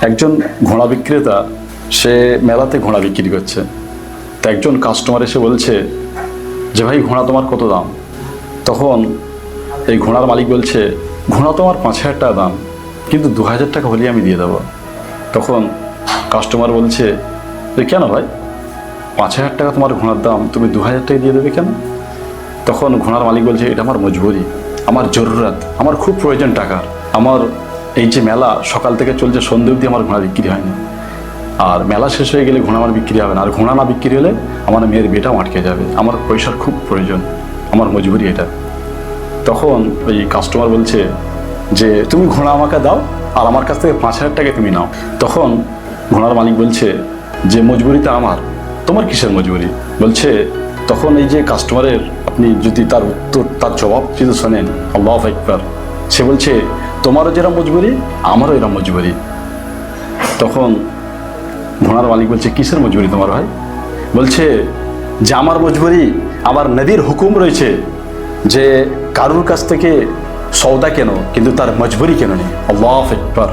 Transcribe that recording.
একজন ঘোড়া বিক্রেতা, সে মেলাতে ঘোড়া বিক্রি করছে। তা একজন কাস্টমার এসে বলছে যে, ভাই, ঘোড়া তোমার কত দাম? তখন এই ঘোড়ার মালিক বলছে, ঘোড়া তোমার পাঁচ হাজার টাকা দাম, কিন্তু দু হাজার টাকা হলেই আমি দিয়ে দেবো। তখন কাস্টমার বলছে যে কেন ভাই? পাঁচ হাজার টাকা তোমার ঘোড়ার দাম, তুমি দু হাজার টাকা দিয়ে দেবে কেন? তখন ঘোড়ার মালিক বলছে, এটা আমার মজবুরি, আমার জরুরত, আমার খুব প্রয়োজন টাকার, আমার এই যে মেলা, সকাল থেকে চলছে, সন্ধে অবধি আমার ঘোড়া বিক্রি হয়নি। আর মেলা শেষ হয়ে গেলে ঘোড়া আমার বিক্রি হবে না। আর ঘোড়া না বিক্রি হলে আমার মেয়ের বিয়েটাও আটকে যাবে। আমার পয়সার খুব প্রয়োজন। আমার মজবুরি এটা। তখন ওই কাস্টমার বলছে যে, তুমি ঘোড়া আমাকে দাও, আর আমার কাছ থেকে পাঁচ হাজার টাকা তুমি নাও। তখন ঘোড়ার মালিক বলছে, যে মজবুরিটা আমার। তোমার কিসের মজবুরি? বলছে, তখন এই যে কাস্টমারের আপনি যদি তার উত্তর, তার জবাব যদি শোনেন, আল্লাহ একবার সে বলছে তোমারও যেরকম মজবুরি, আমারও এরকম মজবুরি। তখন ঘোড়ার মালিক বলছে, কিসের মজবুরি তোমার ভাই? বলছে, যে আমার মজবুরি আবার নদীর হুকুম রয়েছে যে কারুর কাছ থেকে সৌদা কেন, কিন্তু তার মজবুরি কেন নেই। আল্লাহ একবার